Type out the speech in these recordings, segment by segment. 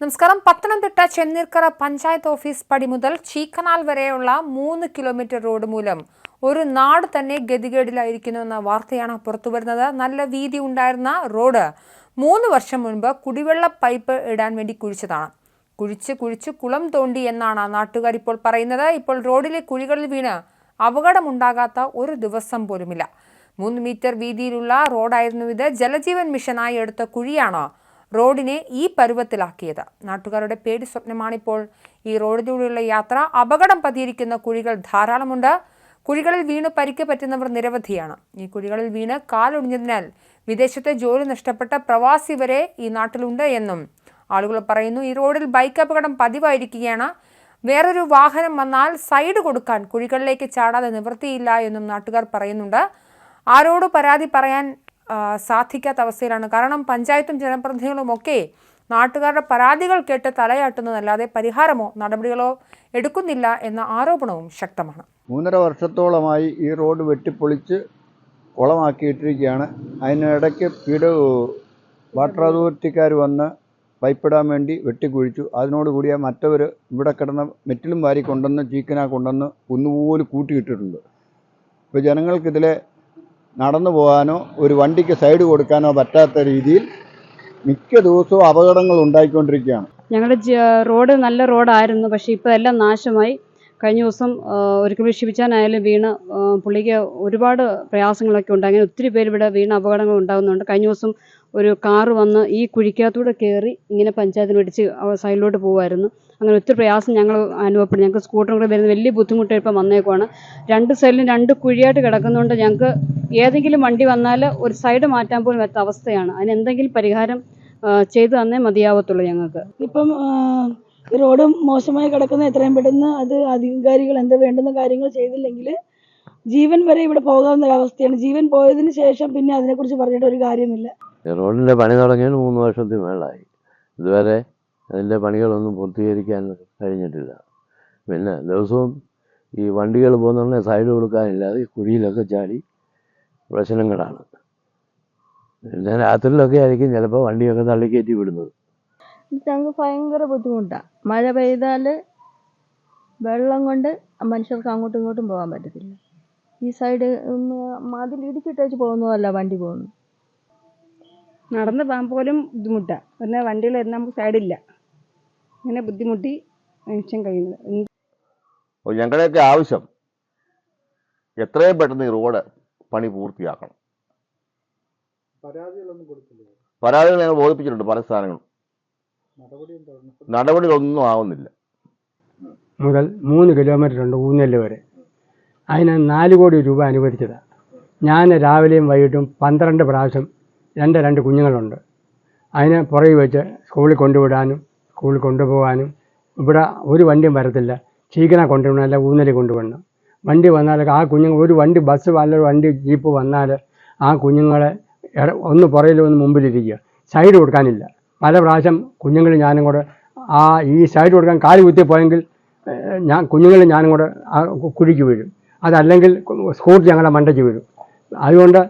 നമസ്കാരം. പത്തനംതിട്ട ചെന്നീർക്കര പഞ്ചായത്ത് ഓഫീസ് പടി മുതൽ ചീക്കനാൽ വരെയുള്ള മൂന്ന് കിലോമീറ്റർ റോഡ് മൂലം ഒരു നാട് തന്നെ ഗതികേടിലായിരിക്കുന്നു എന്ന വാർത്തയാണ് പുറത്തുവരുന്നത് നല്ല വീതി ഉണ്ടായിരുന്ന റോഡ് മൂന്ന് വർഷം മുൻപ് കുടിവെള്ള പൈപ്പ് ഇടാൻ വേണ്ടി കുഴിച്ചതാണ്. കുഴിച്ച് കുഴിച്ച് കുളം തോണ്ടി എന്നാണ് നാട്ടുകാർ ഇപ്പോൾ പറയുന്നത്. ഇപ്പോൾ റോഡിലെ കുഴികളിൽ വീണ് അപകടമുണ്ടാകാത്ത ഒരു ദിവസം പോലുമില്ല. മൂന്ന് മീറ്റർ വീതിയിലുള്ള റോഡായിരുന്നു ഇത്. ജലജീവൻ മിഷനായി എടുത്ത കുഴിയാണ് റോഡിനെ ഈ പരുവത്തിലാക്കിയത്. നാട്ടുകാരുടെ പേടി സ്വപ്നമാണിപ്പോൾ. ഈ റോഡിലൂടെയുള്ള യാത്ര അപകടം പതിയിരിക്കുന്ന കുഴികൾ ധാരാളമുണ്ട്. കുഴികളിൽ വീണ് പരിക്ക് പറ്റുന്നവർ നിരവധിയാണ്. ഈ കുഴികളിൽ വീണ് കാലൊടിഞ്ഞതിനാൽ വിദേശത്തെ ജോലി നഷ്ടപ്പെട്ട പ്രവാസി വരെ ഈ നാട്ടിലുണ്ട് എന്നും ആളുകൾ പറയുന്നു. ഈ റോഡിൽ ബൈക്ക് അപകടം പതിവായിരിക്കുകയാണ്. വേറൊരു വാഹനം വന്നാൽ സൈഡ് കൊടുക്കാൻ കുഴികളിലേക്ക് ചാടാതെ നിവൃത്തിയില്ല എന്നും നാട്ടുകാർ പറയുന്നുണ്ട്. ആരോട് പരാതി പറയാൻ സാധിക്കാത്ത അവസ്ഥയിലാണ്. കാരണം പഞ്ചായത്തും ജനപ്രതിനിധികളും ഒക്കെ നാട്ടുകാരുടെ പരാതികൾ കേട്ട് തലയാട്ടുന്നതല്ലാതെ പരിഹാരമോ നടപടികളോ എടുക്കുന്നില്ല എന്ന ആരോപണവും ശക്തമാണ്. മൂന്നര വർഷത്തോളമായി ഈ റോഡ് വെട്ടിപ്പൊളിച്ച് കുളമാക്കിയിട്ടിരിക്കുകയാണ്. അതിനിടയ്ക്ക് പീഡ വാട്ടർ അതോറിറ്റിക്കാർ വന്ന് പൈപ്പിടാൻ വേണ്ടി വെട്ടിക്കുഴിച്ചു. അതിനോടുകൂടിയ മറ്റവർ ഇവിടെ കിടന്ന മെറ്റിലും വാരി കൊണ്ടുവന്ന് ചീക്കന കൊണ്ടുവന്ന് കുന്നുപോലെ കൂട്ടിയിട്ടിട്ടുണ്ട്. ഇപ്പോൾ ജനങ്ങൾക്കിതിലെ നടന്നു പോകാനോ ഒരു വണ്ടിക്ക് സൈഡ് കൊടുക്കാനോ പറ്റാത്ത രീതിയിൽ മിക്ക ദിവസവും അപകടങ്ങൾ ഉണ്ടായിക്കൊണ്ടിരിക്കുകയാണ്. ഞങ്ങളുടെ റോഡ് നല്ല റോഡായിരുന്നു പക്ഷേ ഇപ്പോൾ എല്ലാം നാശമായി. കഴിഞ്ഞ ദിവസം ഒരിക്കൽ ഷിബിച്ചാനായാലും വീണ് പുള്ളിക്ക് ഒരുപാട് പ്രയാസങ്ങളൊക്കെ ഉണ്ട്. അങ്ങനെ ഒത്തിരി പേര് ഇവിടെ വീണ് അപകടങ്ങൾ ഉണ്ടാകുന്നുണ്ട്. കഴിഞ്ഞ ദിവസം ഒരു കാറ് വന്ന് ഈ കുഴിക്കകത്തൂടെ കയറി ഇങ്ങനെ പഞ്ചായത്തിന് പിടിച്ച് സൈഡിലോട്ട് പോകുമായിരുന്നു അങ്ങനെ ഒത്തിരി പ്രയാസം ഞങ്ങൾ അനുഭവപ്പെടും ഞങ്ങൾക്ക് സ്കൂട്ടറും കൂടെ വരുന്ന വലിയ ബുദ്ധിമുട്ട് ഇപ്പം വന്നേക്കുവാണ്. രണ്ട് സൈഡിലും രണ്ട് കുഴിയായിട്ട് കിടക്കുന്നതുകൊണ്ട് ഞങ്ങൾക്ക് ഏതെങ്കിലും വണ്ടി വന്നാൽ ഒരു സൈഡ് മാറ്റാൻ പോലും പറ്റാത്ത അവസ്ഥയാണ്. അതിന് എന്തെങ്കിലും പരിഹാരം ചെയ്തു തന്നേ മതിയാവത്തുള്ളൂ ഞങ്ങൾക്ക്. ഇപ്പം റോഡ് മോശമായി കിടക്കുന്ന എത്രയും പെട്ടെന്ന് അത് അധികാരികൾ എന്താ വേണ്ടുന്ന കാര്യങ്ങൾ ചെയ്തില്ലെങ്കിൽ ജീവൻ വരെ ഇവിടെ പോകാവുന്ന ഒരവസ്ഥയാണ്. ജീവൻ പോയതിന് ശേഷം പിന്നെ അതിനെക്കുറിച്ച് പറഞ്ഞിട്ട് ഒരു കാര്യമില്ല. റോഡിന്റെ പണി തുടങ്ങിയത് മൂന്ന് വർഷത്തിന് മേളായി. ഇതുവരെ അതിന്റെ പണികളൊന്നും പൂർത്തീകരിക്കാൻ കഴിഞ്ഞിട്ടില്ല. പിന്നെ ദിവസവും ഈ വണ്ടികൾ പോകുന്ന സൈഡ് കൊടുക്കാനില്ലാതെ ഈ കുഴിയിലൊക്കെ ചാടി പ്രശ്നങ്ങളാണ്. പിന്നെ രാത്രിയിലൊക്കെ ആയിരിക്കും ചിലപ്പോൾ വണ്ടിയൊക്കെ തള്ളിക്കയറ്റി വിടുന്നത്. ഞങ്ങൾക്ക് ഭയങ്കര ബുദ്ധിമുട്ടാണ് മഴ പെയ്താൽ വെള്ളം കൊണ്ട് മനുഷ്യർക്ക് അങ്ങോട്ടും ഇങ്ങോട്ടും പോകാൻ പറ്റത്തില്ല. ഈ സൈഡ് ഒന്ന് മതിൽ ഇടിച്ചിട്ടേച്ച് പോകുന്നതല്ല വണ്ടി പോകുന്നു നടന്ന് പോകാൻ പോലും ബുദ്ധിമുട്ടാണ് പിന്നെ വണ്ടികൾ വരുന്ന നമുക്ക് സൈഡില്ല ഇങ്ങനെ ബുദ്ധിമുട്ടി മനുഷ്യൻ കഴിയുന്നത്. ഞങ്ങളുടെയൊക്കെ ആവശ്യം എത്രയും പെട്ടെന്ന് ഈ റോഡ് പണി പൂർത്തിയാക്കണം. പരാതികൾ ഞങ്ങൾ ബോധിപ്പിച്ചിട്ടുണ്ട് പല സ്ഥാനങ്ങളും നടപടികളൊന്നും ആവുന്നില്ല. മുതൽ മൂന്ന് കിലോമീറ്റർ ഉണ്ട് ഊന്നൽ വരെ. അതിന് നാല് കോടി രൂപ അനുവദിച്ചതാണ് ഞാൻ രാവിലെയും വൈകിട്ടും പന്ത്രണ്ട് പ്രാവശ്യം രണ്ട് രണ്ട് കുഞ്ഞുങ്ങളുണ്ട്. അതിനെ പുറകിൽ വെച്ച് സ്കൂളിൽ കൊണ്ടുവിടാനും സ്കൂളിൽ കൊണ്ടുപോകാനും. ഇവിടെ ഒരു വണ്ടിയും വരത്തില്ല. ചീക്കന കൊണ്ടുവിടണം അല്ല ഊന്നലി കൊണ്ടുവിടണം വണ്ടി വന്നാൽ ആ കുഞ്ഞുങ്ങൾ ഒരു വണ്ടി ബസ് വല്ല വണ്ടി ജീപ്പ് വന്നാൽ ആ കുഞ്ഞുങ്ങളെ ഒന്ന് പുറയിൽ ഒന്ന് മുമ്പിലിരിക്കുക. സൈഡ് കൊടുക്കാനില്ല. പല പ്രാവശ്യം കുഞ്ഞുങ്ങൾ ഞാനും കൂടെ ആ ഈ സൈഡ് കൊടുക്കാൻ കാൽ കുത്തി പോയെങ്കിൽ ഞാൻ കുഞ്ഞുങ്ങൾ ഞാനും കൂടെ കുഴിക്ക് വീഴും. അതല്ലെങ്കിൽ സ്കൂട്ടർ ഞങ്ങളെ മണ്ടയ്ക്ക് വീഴും. അതുകൊണ്ട്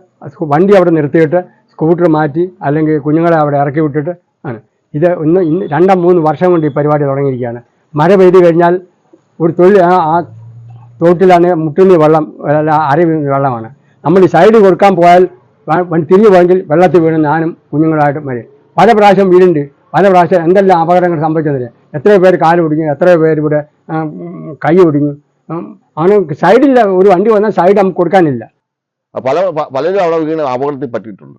വണ്ടി അവിടെ നിർത്തിയിട്ട് സ്കൂട്ടർ മാറ്റി അല്ലെങ്കിൽ കുഞ്ഞുങ്ങളെ അവിടെ ഇറക്കി വിട്ടിട്ട് ആണ്. ഇത് ഇന്ന് ഇന്ന് രണ്ടോ മൂന്ന് വർഷം കൊണ്ട് ഈ പരിപാടി തുടങ്ങിയിരിക്കുകയാണ്. മഴ പെയ്ത് കഴിഞ്ഞാൽ ഒരു തൊഴിൽ ആ തോട്ടിലാണ് മുട്ടുന്ന വെള്ളം അല്ല അര വെള്ളമാണ്. നമ്മൾ ഈ സൈഡ് കൊടുക്കാൻ പോയാൽ തിരിഞ്ഞു പോയെങ്കിൽ വെള്ളത്തിൽ വീണ് ഞാനും കുഞ്ഞുങ്ങളായിട്ട് മരിയും പല പ്രാവശ്യം വീടുണ്ട്. പല പ്രാവശ്യം എന്തെല്ലാം അപകടങ്ങൾ സംഭവിച്ചതിന് എത്രയോ പേര് കാൽ ഒടിഞ്ഞു എത്രയോ പേര് ഇവിടെ കൈ ഒടിഞ്ഞു. അങ്ങനെ സൈഡില്ല ഒരു വണ്ടി വന്നാൽ സൈഡ് നമുക്ക് കൊടുക്കാനില്ല. പല പലരും അവിടെ വീണ് അപകടത്തിൽ പറ്റിയിട്ടുണ്ട്.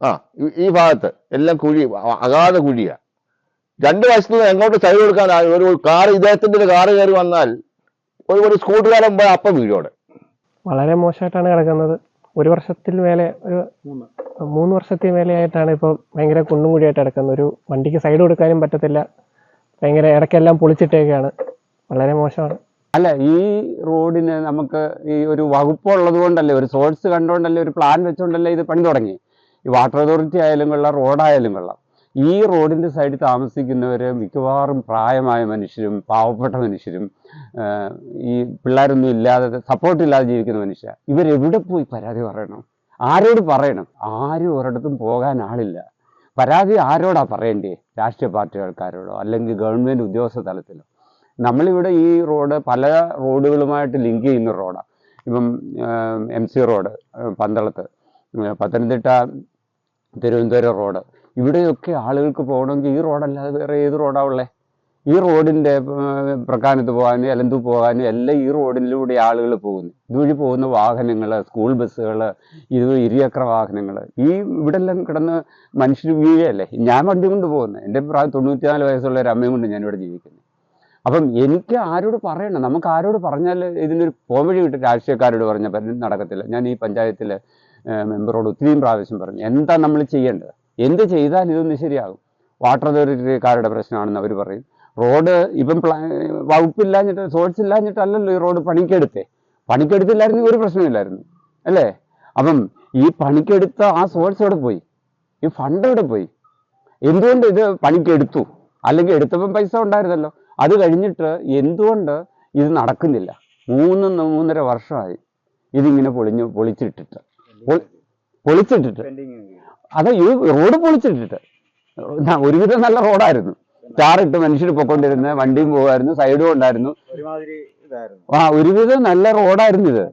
ആ ഈ- ഭാഗത്ത് എല്ലാം കുഴി അഗാധ കുഴിയാ. രണ്ട് വശത്തുനിന്ന് എങ്ങോട്ട് സൈഡ് കൊടുക്കാൻ ഒരു കാർ ഇദ്ദേഹത്തിന്റെ ഒരു കാറ് കയറി വന്നാൽ ഒരു ഒരു സ്കൂട്ടുകാരൻ പോയ അപ്പം വീഴോടെ വളരെ മോശമായിട്ടാണ് കിടക്കുന്നത്. ഒരു വർഷത്തിൽ മേലെ ഒരു മൂന്ന് വർഷത്തിൽ മേലെയായിട്ടാണ് ഇപ്പോൾ ഭയങ്കര കുണ്ടും കുഴിയായിട്ട് കിടക്കുന്നത്. ഒരു വണ്ടിക്ക് സൈഡ് കൊടുക്കാനും പറ്റത്തില്ല. ഭയങ്കര ഇടയ്ക്കെല്ലാം പൊളിച്ചിട്ടേക്കാണ്. വളരെ മോശമാണ്. അല്ല ഈ റോഡിന് നമുക്ക് ഈ ഒരു വകുപ്പ് ഉള്ളത് കൊണ്ടല്ലേ ഒരു സോഴ്സ് കണ്ടുകൊണ്ടല്ലേ ഒരു പ്ലാൻ വെച്ചുകൊണ്ടല്ലേ ഇത് പണി തുടങ്ങി? ഈ വാട്ടർ അതോറിറ്റി ആയാലും കൊള്ളാം റോഡായാലും കൊള്ളാം ഈ റോഡിന്റെ സൈഡിൽ താമസിക്കുന്നവർ മിക്കവാറും പ്രായമായ മനുഷ്യരും പാവപ്പെട്ട മനുഷ്യരും ഈ പിള്ളേരൊന്നും ഇല്ലാതെ സപ്പോർട്ടില്ലാതെ ജീവിക്കുന്ന മനുഷ്യർ ഇവരെവിടെ പോയി പരാതി പറയണം? ആരോട് പറയണം? ആരും ഒരിടത്തും പോകാൻ ആളില്ല. പരാതി ആരോടാ പറയേണ്ടേ? രാഷ്ട്രീയ പാർട്ടി ആൾക്കാരോടോ അല്ലെങ്കിൽ ഗവൺമെന്റ് ഉദ്യോഗസ്ഥ തലത്തിലോ? നമ്മളിവിടെ ഈ റോഡ് പല റോഡുകളുമായിട്ട് ലിങ്ക് ചെയ്യുന്ന റോഡാണ് ഇപ്പം എം സി റോഡ് പന്തളത്ത് പത്തനംതിട്ട തിരുവനന്തപുരം റോഡ്. ഇവിടെയൊക്കെ ആളുകൾക്ക് പോകണമെങ്കിൽ ഈ റോഡല്ലാതെ വേറെ ഏത് റോഡാ ഉള്ളേ? ഈ റോഡിന്റെ പ്രക്കാനത്ത് പോകാനും എലന്തു പോകാനും എല്ലാം ഈ റോഡിലൂടെ ആളുകൾ പോകുന്നു. ഇതുവഴി പോകുന്ന വാഹനങ്ങൾ സ്കൂൾ ബസ്സുകൾ ഇത് ഇരുചക്ര വാഹനങ്ങൾ ഈ ഇവിടെ എല്ലാം കിടന്ന് മനുഷ്യർ വീഴയല്ലേ? ഞാൻ വണ്ടി കൊണ്ട് പോകുന്നത് എന്റെ പ്രായം തൊണ്ണൂറ്റിനാല് വയസ്സുള്ള ഒരു അമ്മയും കൊണ്ട് ഞാനിവിടെ ജീവിക്കുന്നത് അപ്പം എനിക്ക് ആരോട് പറയണം? നമുക്ക് ആരോട് പറഞ്ഞാൽ ഇതിനൊരു പോംവഴി കിട്ടും. രാഷ്ട്രീയക്കാരോട് പറഞ്ഞാൽ പലരും നടക്കത്തില്ല. ഞാൻ ഈ പഞ്ചായത്തിലെ മെമ്പറോട് ഒത്തിരിയും പ്രാവശ്യം പറഞ്ഞു. എന്താ നമ്മൾ ചെയ്യേണ്ടത്? എന്ത് ചെയ്താൽ ഇതൊന്ന് ശരിയാകും. വാട്ടർ അതോറിറ്റിക്കാരുടെ പ്രശ്നമാണെന്ന് അവർ പറയും. റോഡ് ഇപ്പം പ്ലാ വകുപ്പില്ലാഞ്ഞിട്ട് സോഴ്സ് ഇല്ലാഞ്ഞിട്ടല്ലല്ലോ ഈ റോഡ് പണിക്കെടുത്തേ. പണിക്കെടുത്തില്ലായിരുന്നെങ്കിൽ ഒരു പ്രശ്നമില്ലായിരുന്നു. അല്ലേ? അപ്പം ഈ പണിക്കെടുത്ത ആ സോഴ്സ് എവിടെ പോയി? ഈ ഫണ്ട് എവിടെ പോയി? എന്തുകൊണ്ട് ഇത് പണിക്കെടുത്തു? അല്ലെങ്കിൽ എടുത്തപ്പം പൈസ ഉണ്ടായിരുന്നല്ലോ. അത് കഴിഞ്ഞിട്ട് എന്തുകൊണ്ട് ഇത് നടക്കുന്നില്ല? മൂന്ന് മൂന്നര വർഷമായി ഇതിങ്ങനെ പൊളിഞ്ഞു പൊളിച്ചിട്ടിട്ട്. പൊളിച്ചിട്ടിട്ട്. അതെ ഈ റോഡ് പൊളിച്ചിട്ടിട്ട്. ഒരുവിധം നല്ല റോഡായിരുന്നു. ടാറിട്ട് മനുഷ്യർ പൊക്കൊണ്ടിരുന്ന വണ്ടിയും പോകുമായിരുന്നു സൈഡും ഉണ്ടായിരുന്നു. ആ ഒരുവിധം നല്ല റോഡായിരുന്നു ഇത്.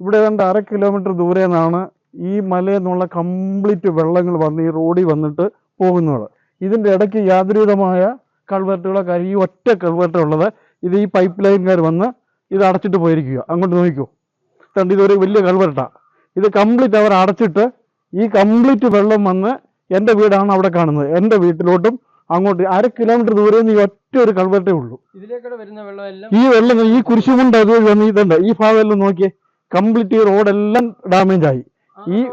ഇവിടെ ഏതാണ്ട് അര കിലോമീറ്റർ ദൂരെ നിന്നാണ് ഈ മലയിൽ നിന്നുള്ള കംപ്ലീറ്റ് വെള്ളങ്ങൾ വന്ന് ഈ റോഡിൽ വന്നിട്ട് പോകുന്നത്. ഇതിന്റെ ഇടയ്ക്ക് യാതൊരുവിധമായ കൾവെർട്ടുകളോ കാര്യം ഈ ഒറ്റ കൾവെർട്ട് ഉള്ളത്. ഇത് ഈ പൈപ്പ് ലൈൻകാർ വന്ന് ഇത് അടച്ചിട്ട് പോയിരിക്കുക. അങ്ങോട്ട് നോക്കിക്കോ. കണ്ട് ഇതൊരു വലിയ കൾവെർട്ടാണ് ഇത് കംപ്ലീറ്റ് അവർ അടച്ചിട്ട് ഈ കംപ്ലീറ്റ് വെള്ളം വന്ന് എന്റെ വീടാണ് അവിടെ കാണുന്നത്. എന്റെ വീട്ടിലോട്ടും അങ്ങോട്ട് അര കിലോമീറ്റർ ദൂരെ നിന്ന് ഈ ഒറ്റ ഒരു കൺവെർട്ടേ ഉള്ളൂ. ഈ വെള്ളം ഈ കുരിശുമുണ്ട് അതുവഴി വന്ന് ഇതുണ്ട്. ഈ ഭാഗമെല്ലാം നോക്കിയേ കംപ്ലീറ്റ് ഈ റോഡെല്ലാം ഡാമേജ് ആയി. ഈ